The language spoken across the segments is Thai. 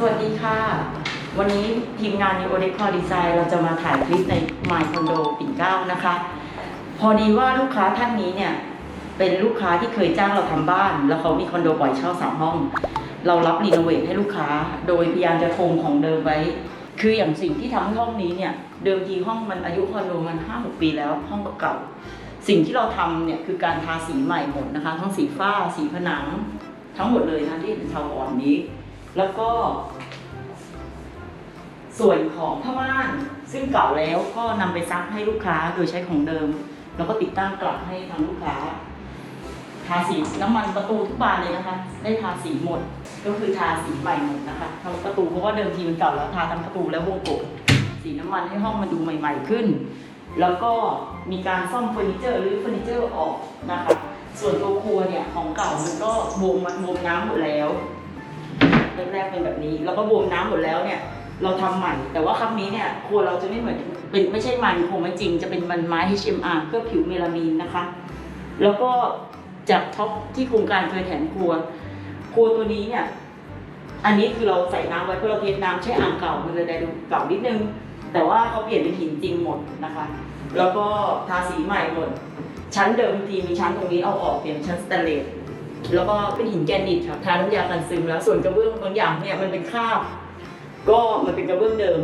สวัสดีค่ะ วันนี้ทีมงาน Neo Decor Design เราจะมาถ่ายคลิปใน My Condo ปิ่นเกล้านะคะ พอดีว่าลูกค้าท่านนี้เนี่ย เป็นลูกค้าที่เคยจ้างเราทำบ้าน แล้วเขามีคอนโดปล่อยเช่าสามห้อง เรารับรีโนเวทให้ลูกค้า โดยพยายามจะคงของเดิมไว้ คืออย่างสิ่งที่ทำให้ห้องนี้เนี่ย เดิมทีห้องมันอายุคอนโดมันห้าหกปีแล้วห้องเก่าสิ่งที่เราทำเนี่ยคือการทาสีใหม่หมดนะคะ ทั้งสีฟ้า สีผนัง ทั้งหมดเลยนะที่เห็นชาวอ่อนนี้ แล้วก็ ส่วนของผ้าม่านซึ่งเก่าแล้วก็นำไปซักให้ลูกค้าโดยใช้ของเดิม แล้วก็ติดตั้งกลับให้ทางลูกค้า ทาสีน้ำมันประตูทุกบานเลยนะคะ ได้ทาสีหมด ก็คือทาสีใหม่หมดนะคะทั้งประตูเพราะว่าเดิมทีมันเก่าแล้วทาทั้งประตูและวงกบสีน้ำมันให้ห้องมันดูใหม่ ๆขึ้น แล้วก็มีการซ่อมเฟอร์นิเจอร์หรือเฟอร์นิเจอร์ออกนะคะ ส่วนตัวครัวเนี่ยของเก่ามันก็บวมมันบวมน้ำหมดแล้ว แรกๆเป็นแบบนี้ แล้วก็บวมน้ำหมดแล้วเนี่ย เราทำใหม่ แต่ว่าครั้งนี้เนี่ยครัวเราจะไม่เหมือนเป็นไม่ใช่มันคงไม่จริง จะเป็นมันไม้ HMR เพื่อผิวเมลามีนนะคะ แล้วก็จากท็อปที่โครงการเคยแถมครัว ครัวตัวนี้เนี่ย อันนี้คือเราใส่น้ำไว้เพื่อเราเทสน้ำใช้อ่างเก่ามันเลยได้ดูเก่านิดนึง แต่ว่าเขาเปลี่ยนเป็นหินจริงหมดนะคะ แล้วก็ทาสีใหม่หมดชั้นเดิมทีมีชั้นตรงนี้เอาออกเปลี่ยนชั้นสแตนเลส แล้วก็เป็นหินแกรนิตค่ะทาน้ำยากันซึมแล้ว ส่วนกระเบื้องบางอย่างเนี่ยมันเป็นคราบ ก็มันเป็นกระเบื้องเดิม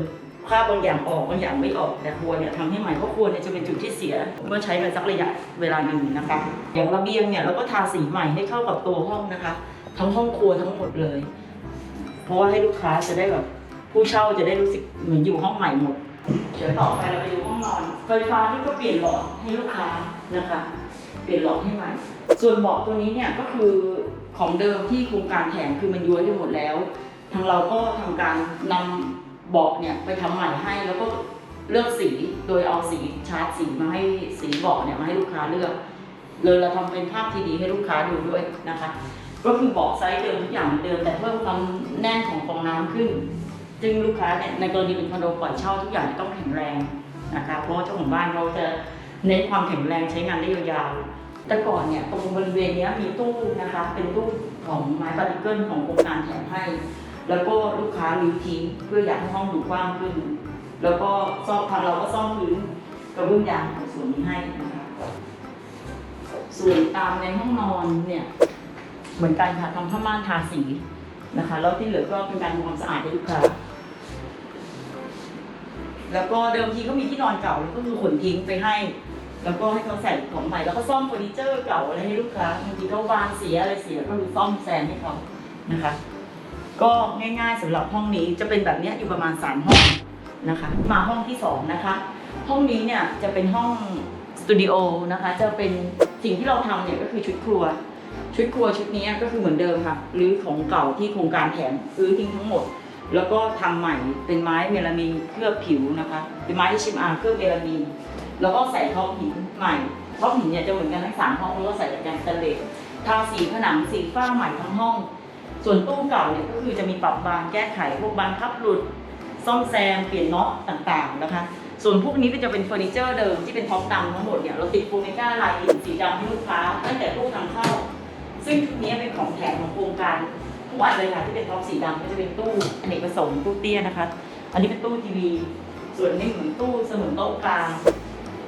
คราบบางอย่างออกบางอย่างไม่ออกแต่ครัวเนี่ยทำให้ใหม่เพราะครัวเนี่ยจะเป็นจุดที่เสียเมื่อใช้ไปสักระยะเวลาหนึ่งนะคะ อย่างระเบียงเนี่ยเราก็ทาสีใหม่ให้เข้ากับตัวห้องนะคะ ทั้งห้องครัวทั้งหมดเลย เพราะว่าให้ลูกค้าจะได้แบบผู้เช่าจะได้รู้สึกเหมือนอยู่ห้องใหม่หมด เดี๋ยวต่อไปเราไปดูห้องนอน ไฟฟ้าที่ก็เปลี่ยนหลอดให้ลูกค้านะคะ เปลี่ยนหลอดให้ใหม่ ส่วนเบาะตัวนี้เนี่ยก็คือของเดิมที่โครงการแถมคือมันย้วยไปหมดแล้ว ทางเราก็ทำการนำเบาะเนี่ยไปทำใหม่ให้แล้วก็เลือกสีโดยเอาสีชาร์จสีมาให้สีเบาะเนี่ยมาให้ลูกค้าเลือกเลยเราทำเป็นภาพที่ดีให้ลูกค้าดูด้วยนะคะ ก็คือเบาะไซส์เดิมทุกอย่างเดิมแต่เพิ่มความแน่นของฟองน้ำขึ้น ซึ่งลูกค้าเนี่ยในกรณีเป็นคอนโดปล่อยเช่าทุกอย่างต้องแข็งแรงนะคะเพราะว่าเจ้าของบ้านเราจะเน้นความแข็งแรงใช้งานได้ยาวๆ แต่ก่อนเนี่ยตรงบริเวณนี้มีตู้นะคะ เป็นตู้ของไม้ปาร์ติเกิลของโครงการแถมให้ แล้วก็ลูกค้ารื้อทิ้งเพื่ออยากให้ห้องดูกว้างขึ้น แล้วก็ซ่อมทางเราก็ซ่อมพื้นกระเบื้องยางของส่วนนี้ให้นะคะส่วนตามในห้องนอนเนี่ยเหมือนกันค่ะทำผ้าม่านทาสีนะคะ แล้วที่เหลือก็เป็นการทำความสะอาดให้ลูกค้า แล้วก็เดิมทีก็มีที่นอนเก่าแล้วก็คือขนทิ้งไปให้ แล้วก็ให้เขาใส่ของใหม่แล้วก็ซ่อมเฟอร์นิเจอร์เก่าอะไรให้ลูกค้าบางทีเขาวางเสียอะไรเสียก็คือซ่อมแซมให้เขานะคะ ก็ง่ายๆสำหรับห้องนี้จะเป็นแบบนี้อยู่ประมาณสามห้องนะคะ มาห้องที่สองนะคะห้องนี้เนี่ยจะเป็นห้องสตูดิโอนะคะจะเป็นสิ่งที่เราทำเนี่ยก็คือชุดครัว ชุดครัวชุดนี้ก็คือเหมือนเดิมค่ะหรือของเก่าที่โครงการแถมรื้อทิ้งทั้งหมด แล้วก็ทำใหม่เป็นไม้เมลามินเคลือบผิวนะคะ เป็นไม้ที่ชิมอาเคลือบเมลามิน แล้วก็ใส่ท็อปหินใหม่ท็อปหินเนี่ยจะเหมือนกันทั้งสามห้องแล้วก็ใส่ตะแกรงสแตนเลสทาสีผนังสีฟ้าใหม่ทั้งห้อง ส่วนตู้เก่าเนี่ยก็คือจะมีปรับบานแก้ไขพวกบานพับหลุด ซ่อมแซมเปลี่ยนน็อตต่างๆนะคะ ส่วนพวกนี้ก็จะเป็นเฟอร์นิเจอร์เดิมที่เป็นท็อปดำทั้งหมดเนี่ยเราติดโฟเมก้าลายหินสีดำให้ลูกค้าตั้งแต่ตู้ทางเข้า ซึ่งทุกนี้เป็นของแถมของโครงการ ทุกอันเลยค่ะที่เป็นท็อปสีดำก็จะเป็นตู้อเนกประสงค์ตู้เตี้ยนะคะ อันนี้เป็นตู้ทีวี ส่วนนี้เหมือนตู้เสมือนโต๊ะกลาง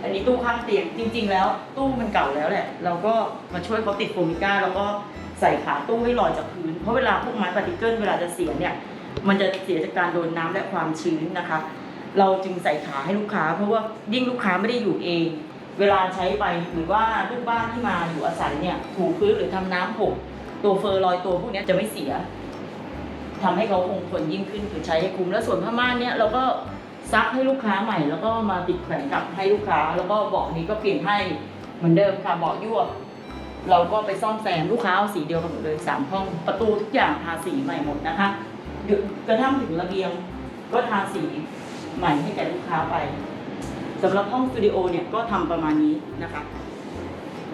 อันนี้ตู้ข้างเตียงจริง ๆ แล้ว ตู้มันเก่าแล้วแหละ เราก็มาช่วยเขาติดโฟมิก้าแล้วก็ใส่ขาตู้ให้ลอยจากพื้น เพราะเวลาพวกไม้ปาร์ติเกิลเวลาจะเสียเนี่ย มันจะเสียจากการโดนน้ำและความชื้นนะคะ เราจึงใส่ขาให้ลูกค้า เพราะว่ายิ่งลูกค้าไม่ได้อยู่เอง เวลาใช้ไปหรือว่าลูกบ้านที่มาอยู่อาศัยเนี่ยถูพื้นหรือทำน้ำหก ตัวเฟอร์ลอยตัวพวกนี้จะไม่เสียทำให้เขาคงทนยิ่งขึ้นคือใช้ให้คุ้มแล้วส่วนผ้าม่านเนี่ยเราก็ซักให้ลูกค้าใหม่ แล้วก็มาติดแขวนกลับให้ลูกค้า แล้วก็เบาะนี้ก็เปลี่ยนให้เหมือนเดิมค่ะเบาะยั่วเราก็ไปซ่อมแซมลูกค้าเอาสีเดียวกันหมดเลยสามห้องประตูทุกอย่างทาสีใหม่หมดนะคะกระทั่งถึงระเบียงก็ทาสีใหม่ให้แก่ลูกค้าไปสำหรับห้องสตูดิโอเนี่ยก็ทำประมาณนี้นะคะ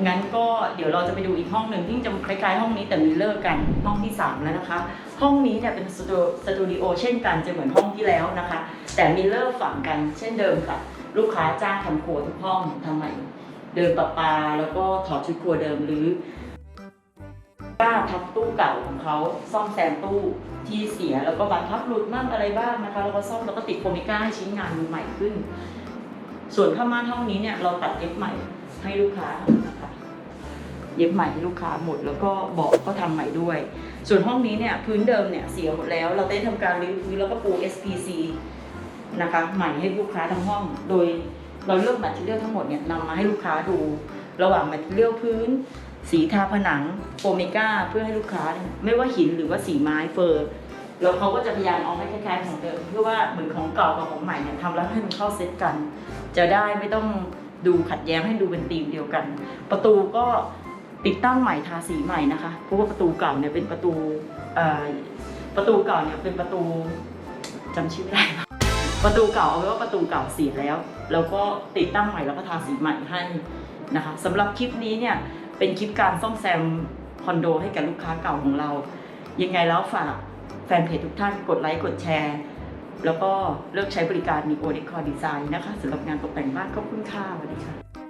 งั้นก็เดี๋ยวเราจะไปดูอีกห้องหนึ่งที่จะคล้ายๆห้องนี้แต่มีเลิกกันห้องที่สามแล้วนะคะ ห้องนี้เนี่ยเป็นสตูสตูดิโอเช่นกันจะเหมือนห้องที่แล้วนะคะ แต่มีเลิกฝังกันเช่นเดิมค่ะ ลูกค้าจ้างทำครัวทุกห้องทำใหม่เดินประปาแล้วก็ถอดชุดครัวเดิมหรือกล้าทับตู้เก่าของเขาซ่อมแซมตู้ที่เสียแล้วก็บานพับหลุดมั่งอะไรบ้างนะคะแล้วก็ซ่อมแล้วก็ติดโฟมิก้าให้ชิ้นงานใหม่ขึ้น ส่วนผ้าม่านห้องนี้เนี่ยเราตัดเย็บใหม่ให้ลูกค้า เย็บใหม่ให้ลูกค้าหมด แล้วก็เบอกก็ทำใหม่ด้วย ส่วนห้องนี้เนี่ยพื้นเดิมเนี่ยเสียหมดแล้ว เราได้ทำการรื้อพื้นแล้วก็ปู SPC นะคะใหม่ให้ลูกค้าทั้งห้อง โดยเราเลือกแมทเทียลทั้งหมดเนี่ยนำมาให้ลูกค้าดู ระหว่างแมทเทียลพื้น สีทาผนังโฟมิก้าเพื่อให้ลูกค้าเนี่ยไม่ว่าหินหรือว่าสีไม้เฟอร์แล้วเขาก็จะพยายามเอาให้คล้ายๆของเดิมเพื่อว่าเหมือนของเก่ากับของใหม่เนี่ยทำแล้วให้มันเข้าเซตกัน จะได้ไม่ต้องดูขัดแย้งให้ดูเป็นธีมเดียวกัน ประตูก็ ติดตั้งใหม่ทาสีใหม่นะคะเพราะว่าประตูเก่าเนี่ยเป็นประตูประตูเก่าเนี่ยเป็นประตูจำชื่อไม่ได้ประตูเก่าเอาไว้ว่าประตูเก่าเสียแล้ว แล้วก็ติดตั้งใหม่แล้วก็ทาสีใหม่ให้นะคะสำหรับคลิปนี้เนี่ยเป็นคลิปการซ่อมแซมคอนโด ให้กับลูกค้าเก่าของเรา ยังไงแล้วฝากแฟนเพจทุกท่านกดไลค์กดแชร์ แล้วก็เลือกใช้บริการมีโอเดคอร์ดีไซน์นะคะสำหรับงานตกแต่งบ้านขอบคุณค่ะสวัสดีค่ะ